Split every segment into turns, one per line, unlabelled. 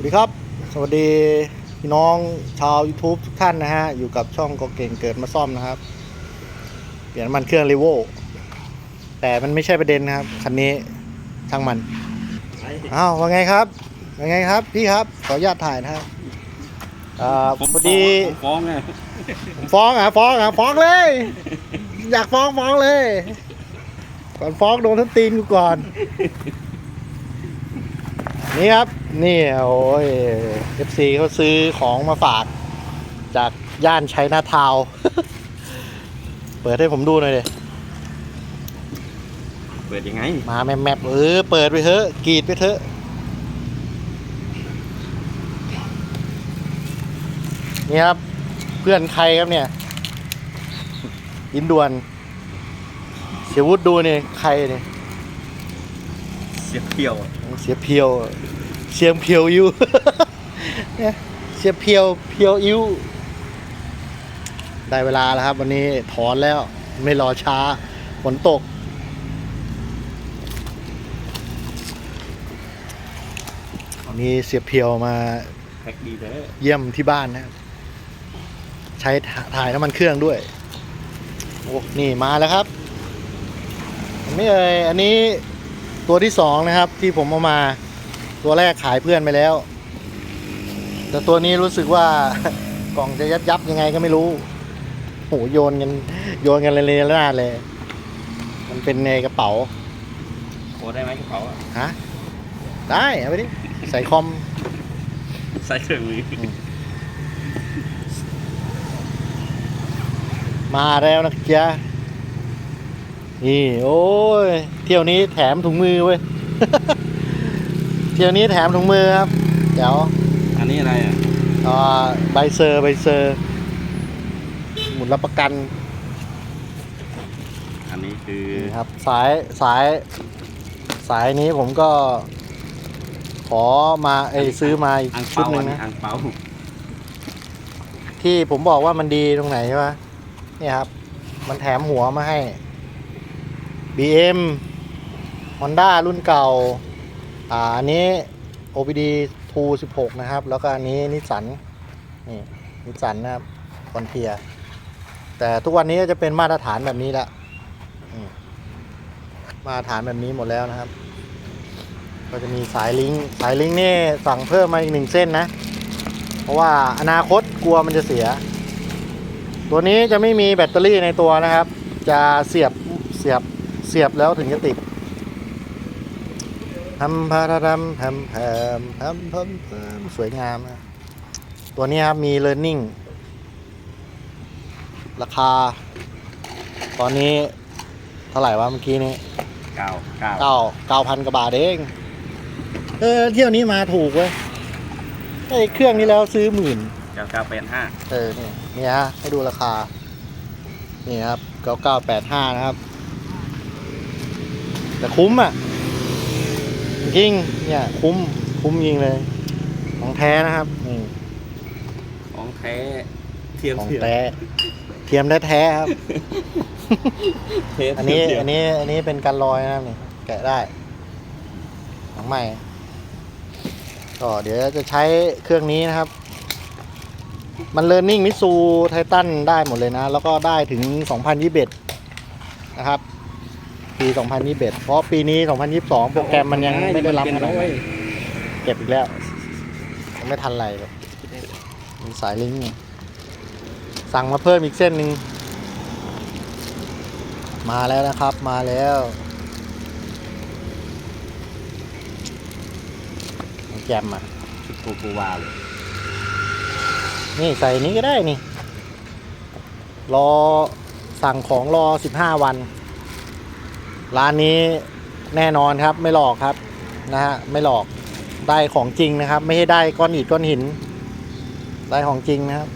วัสดีครับ สวัสดีพี่น้องชาว YouTube ทุกท่านนะฮะ อยู่กับช่องก็เก่งเกิดมาซ่อมนะครับ เปลี่ยนน้ำมันเครื่องรีโวแต่มันไม่ใช่ประเด็นนะครับ คันนี้ช่างมัน อ้าวว่าไงครับว่าไงครับ พี่ครับ ขออนุญาตถ่ายนะครับอ่า
ผม
พอดี
ผมฟ้องไง
ผมฟ้องอะฟ้องอะฟ้องเลย อยากฟ้องฟ้องเลย ก่อนฟ้องโดนทั้งตีนกูก่อน นี่ครับ นี่โอ้ย FC เขาซื้อของมาฝากจากย่านชัยนาทาวน์เปิดให้ผมดูหน่อยเลย
เปิดยังไง
มาแมปแมปเออ เปิดไปเถอะกรีดไปเถอะ นี่ครับ เพื่อนใครครับเนี่ยยินด่วน เสียวุฒดูเนี่ยใครเนี่ย
เสียเที่ยว
เสียเพียว เสียงเพียวอยู่เนี่ยเสียเพียวเพียวอิ้วได้เวลาแล้วครับ วันนี้ถอนแล้วไม่รอช้าฝนตก วันนี้เสียเพียวมา
เยี่
ยมที่บ้านนะครับใช้ถ่ายน้ำมันเครื่องด้วย โอ้ นี่มาแล้วครับอันนี้เอ่ยอันนี้ ตัวที่สองนะครับที่ผมเอามาตัวแรกขายเพื่อนไปแล้ว แต่ตัวนี้รู้สึกว่ากล่องจะยับยับๆยังไงก็ไม่รู้โหโยนกันโยนกันเลยเลยนาดเลย มันเป็นในกระเป๋า
โอ้ได้ไหมกระเป๋าอะ
ฮะได้เอาไปดิใส่คอม
ใส่เครื่องมือ
มาแล้วนะจ๊ะ นี่ โอ้ย เที่ยวนี้แถมถุงมือเว้ย เที่ยวนี้แถมถุงมือครับ เดี๋ยว
อันนี้อะไรอะ
อ่าใบเซอร์ใบเซอร์ หมุนรับประกัน
อันนี้คือ
นี่ครับ สายสาย สายนี้ผมก็ ขอมาเอ้ยซื้อมาอีก
อัง
ชุด
เปา
หนึ่
อั
ง
นนี้
นะ
อังเปา
ที่ผมบอกว่ามันดีตรงไหนใช่ปะเนี่ยครับ มันแถมหัวมาให้ BM Honda รุ่นเก่า อ่าอันนี้ OBD 216 นะครับ แล้วก็อันนี้นิสสันนี่นิสสันนะครับคอนเทีย แต่ทุกวันนี้จะเป็นมาตรฐานแบบนี้ละมมาตรฐานแบบนี้หมดแล้วนะครับ ก็จะมีสายลิงก์สายลิงก์นี่สั่งเพิ่มมาอีกหนึ่งเส้นนะ เพราะว่าอนาคตกลัวมันจะเสีย ตัวนี้จะไม่มีแบตเตอรี่ในตัวนะครับ จะเสียบเสียบ เสียบแล้วถึงจะติดทำพาราดำทำแผมทำพัมพัมสวยงามนะตัวนี้ครับมี learning ราคา ตอนนี้เท่าไหร่วะเมื่อกี้นี้
เก้าเก้า
เก้าเก้าพันกว่าบาทเอง เออ เที่ยวนี้มาถูกเว้ยไอ้เครื่องนี้แล้วซื้อหมื่น
เก้าเก้าแปดห้า
เออนี่นี่ฮะให้ดูราคา นี่ครับเก้าเก้าแปดห้านะครับ แต่คุ้มอะจริงๆเนี่ยคุ้มคุ้มจริงเลย ของแท้นะครับนี่
ของแท้เทียม
ของ
เทียม
แท้เทียมแท้ๆครับ
เทส
อันนี้
เทียม
อันนี้อันนี้เป็นการลอยนะครับนี่แกะได้หนังใหม่ก็เดี๋ยวจะใช้เครื่องนี้นะครับ มัน Learning มิซูไททันได้หมดเลยนะ แล้วก็ได้ถึง 2021 นะครับ ปี 2021 เพราะปีนี้ 2022 โปรแกรมมันยังไม่ได้รับ
เป็น
ขนาด
ร้อ
นั้
ย
นเก็บอีกแล้วยังไม่ทันไรเลยมีสายลิงก์นี่สั่งมาเพิ่มอีกเส้นหนึ่ง มาแล้วนะครับ มาแล้ว แจมอะ
ชุดโกโกวาเลย
นี่ใส่นี้ก็ได้นี่ รอสั่งของรอสิบห้าวัน ร้านนี้แน่นอนครับไม่หลอกครับนะฮะไม่หลอกได้ของจริงนะครับ ไม่ใช่ได้ก้อนอิฐก้อนหิน ได้ของจริงนะครับ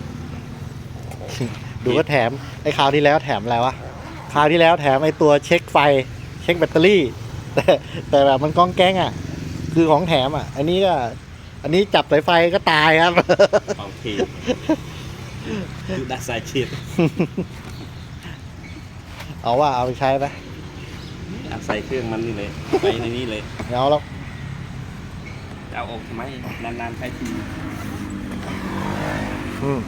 ดูก็แถมไอ้คราวที่แล้วแถมอะไรวะคราวที่แล้วแถมไอ้ตัวเช็คไฟ เช็คแบตเตอรี่ แต่แต่แบบมันก้องแก้งอะ คือของแถมอะ อันนี้ก็ อันนี้จับสายไฟก็ตายครับ
โอเคดูดักสายชิด
เอาว่าเอาไปใช้ไป
อัด ใส่เครื่องมันนี่เลยไปในนี้เลย
ไม่เอาแล้ว
จะเอาออกทำไมนานๆใช้ที
อืม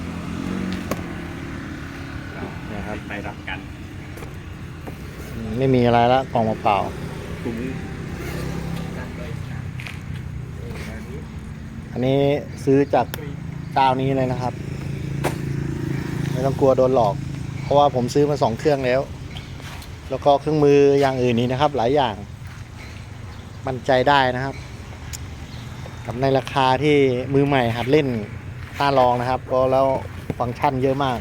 เนี่ยครับ
ไปรับกัน
ไม่มีอะไรละกล่องเปล่า
ถุง
ๆอันนี้ซื้อจากเจ้านี้เลยนะครับ ไม่ต้องกลัวโดนหลอก เพราะว่าผมซื้อมาสองเครื่องแล้ว แล้วก็เครื่องมืออย่างอื่นนี้นะครับ หลายอย่าง มั่นใจได้นะครับกับในราคาที่มือใหม่หัดเล่นต้าลองนะครับ ก็แล้วฟังก์ชันเยอะมาก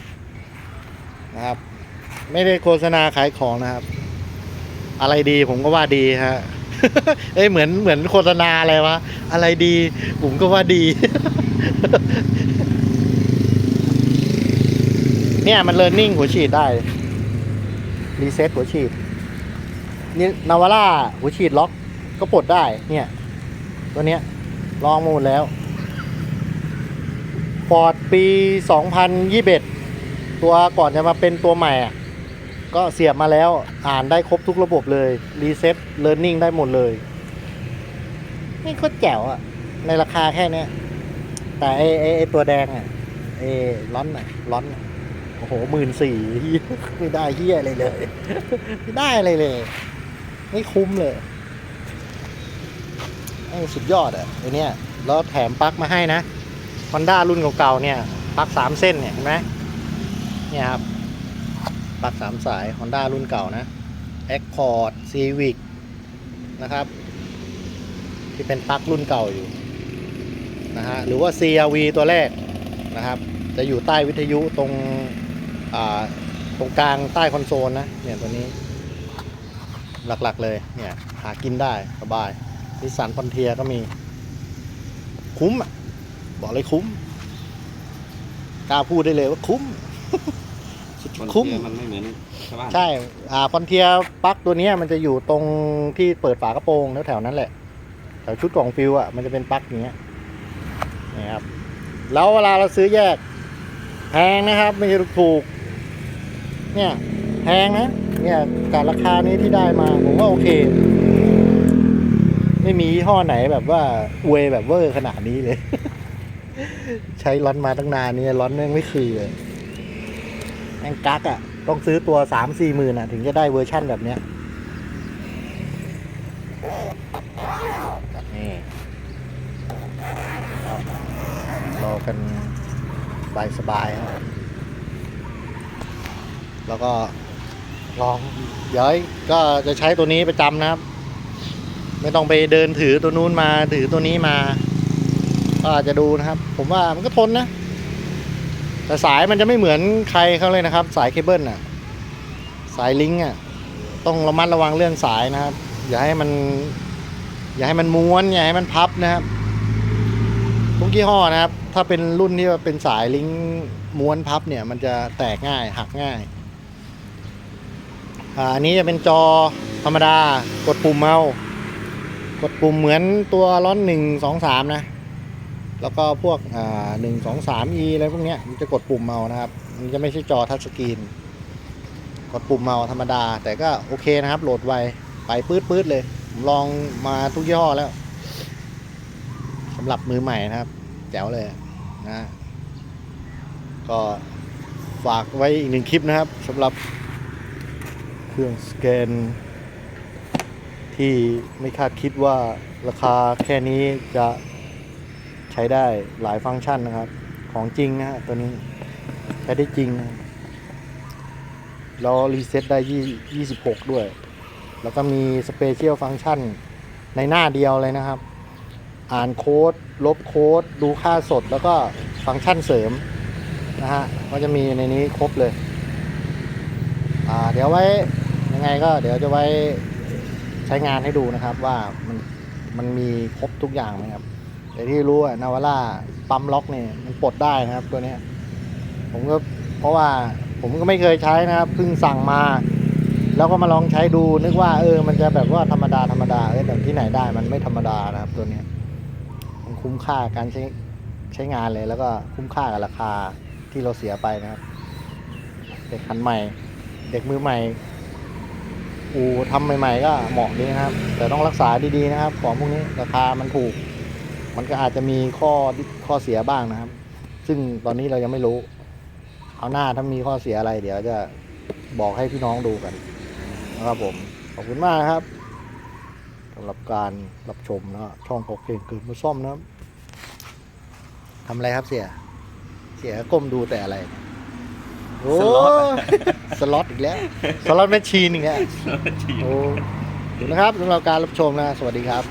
นะครับ ไม่ได้โฆษณาขายของนะครับ อะไรดีผมก็ว่าดีฮะเอ้ยเหมือนเหมือนโฆษณาอะไรวะอะไรดี ผมก็ว่าดี เนี่ยมันเ e ิร์นนิ่งหัวฉีดได้ รีเซ็ตหัวฉีดนี่นาวาร่าหัวฉีดล็อกก็ปลดได้เนี่ย ตัวเนี้ยลองมาหมดแล้วฟอร์ดปี 2021 ตัวก่อนจะมาเป็นตัวใหม่ก็เสียบมาแล้วอ่านได้ครบทุกระบบเลยรีเซ็ตเ e ิร์นนิ่งได้หมดเลย นี่โคตรแจ๋วอะในราคาแค่เนี้ยแต่ไอไอไอตัวแดงอะไอร้อนอะร้อนอะ โอ้โหหมื่นสี่ไม่ได้เฮียอะไรเลย ไม่ได้อะไรเลย ไม่คุ้มเลยไอ้สุดยอดอะไอเนี้ยแล้วแถมปลั๊กมาให้นะฮอนด้ารุ่นเก่าๆเนี่ยปลั๊กสามเส้นเนี่ยเห็นไหมเนี่ยครับปลั๊กสามสาย Honda รุ่นเก่านะ Accord Civic นะครับ ที่เป็นปลั๊กรุ่นเก่าอยู่นะฮะหรือว่า CRV ตัวแรกนะครับ จะอยู่ใต้วิทยุตรง ตรงกลางใต้คอนโซลนะเนี่ยตัวนี้หลักๆเลยเนี่ยหากินได้สบายนิสสันฟอนเทียก็มี คุ้มอะบอกเลยคุ้มกล้าพูดได้เลยว่าคุ้มสุด
มัน
คุ้ม
มันไม่เหมือนชาวบ้าน
ใช่อ่าฟอนเทียปลั๊กตัวเนี้ยมันจะอยู่ตรงที่เปิดฝากระโปรงแถวๆนั้นแหละแถวชุดกล่องฟิวอะมันจะเป็นปลั๊กอย่างเงี้ยนี่ครับแล้วเวลาเราซื้อแยกแพงนะครับ ไม่ใช่ถูกๆ เนี่ยแพงนะ เนี่ยการราคานี้ที่ได้มาผมว่าโอเค ไม่มียี่ห้อไหนแบบว่าอวยแบบเวอร์ขนาดนี้เลย ใช้ร้อนมาตั้งนานเนี่ยร้อนแม่งไม่คือเลยแม่งกักอะ ต้องซื้อตัวสามสี่หมื่นอะ ถึงจะได้เวอร์ชั่นแบบเนี้ยนี่รอกันสบายสบายๆครับ แล้วก็ลองเดี๋ยวก็จะใช้ตัวนี้ประจำนะครับ ไม่ต้องไปเดินถือตัวนู้นมาถือตัวนี้มา ก็อาจจะดูนะครับ ผมว่ามันก็ทนนะ แต่สายมันจะไม่เหมือนใครเขาเลยนะครับ สายเคเบิลน่ะ สายลิงก์อะ ต้องระมัดระวังเรื่องสายนะครับ อย่าให้มัน อย่าให้มันม้วน อย่าให้มันพับนะครับทุกยี่ห้อนะครับ ถ้าเป็นรุ่นที่เป็นสายลิงก์ม้วนพับเนี่ย มันจะแตกง่ายหักง่าย อันนี้จะเป็นจอธรรมดากดปุ่มเมาส์กดปุ่มเหมือนตัวร้อนหนึ่งสองสามนะ แล้วก็พวกหนึ่งสองสาม e อะไรพวกนี้มันจะกดปุ่มเมาส์นะครับ มันจะไม่ใช่จอทัชสกรีน กดปุ่มเมาส์ธรรมดา แต่ก็โอเคนะครับ โหลดไวไปปื๊ดปื๊ดๆเลย ผมลองมาทุกยี่ห้อแล้วสำหรับมือใหม่นะครับ แจ๋วเลยนะ ก็ฝากไว้อีกหนึ่งคลิปนะครับสำหรับ เครื่องสแกน ที่ไม่คาดคิดว่าราคาแค่นี้จะใช้ได้หลายฟังก์ชันนะครับ ของจริงนะฮะตัวนี้ใช้ได้จริงนะแล้วรีเซ็ตได้ยี่26ด้วย แล้วก็มีสเปเชียลฟังก์ชันในหน้าเดียวเลยนะครับ อ่านโค้ด ลบโค้ด ดูค่าสดแล้วก็ฟังก์ชันเสริมนะฮะ ก็จะมีในนี้ครบเลย อ่า เดี๋ยวไว้ ไงก็เดี๋ยวจะไว้ใช้งานให้ดูนะครับว่ามันมันมีครบทุกอย่างไหมครับแต่ที่รู้อะนาวาร่าปั๊มล็อกเนี่ยมันปลดได้นะครับตัวนี้ผมก็เพราะว่าผมก็ไม่เคยใช้นะครับเพิ่งสั่งมา แล้วก็มาลองใช้ดูนึกว่าเออมันจะแบบว่าธรรมดาธรรมดาเออแต่ที่ไหนได้มันไม่ธรรมดานะครับตัวนี้มันคุ้มค่าการใช้ใช้งานเลยแล้วก็คุ้มค่ากับราคาที่เราเสียไปนะครับ เด็กคันใหม่ เด็กมือใหม่ อูทำใหม่ ๆ ก็เหมาะดีนะครับ แต่ต้องรักษาดีๆนะครับ ของพวกนี้ราคามันถูก มันก็อาจจะมีข้อข้อเสียบ้างนะครับ ซึ่งตอนนี้เรายังไม่รู้ เอาหน้าถ้ามีข้อเสียอะไร เดี๋ยวจะบอกให้พี่น้องดูกันนะครับผมขอบคุณมากครับสำหรับการรับชมนะช่องโอเคเกินมาซ่อมนะครับทำอะไรครับเสีย เสียก้มดูแต่อะไร โอ้
สล็อตอะ
สล็อตอีกแล้ว สล็อตแมชชีนอีกแล้ว โอ้ขอบคุณนะครับสำหรับการรับชมนะ สวัสดีครับ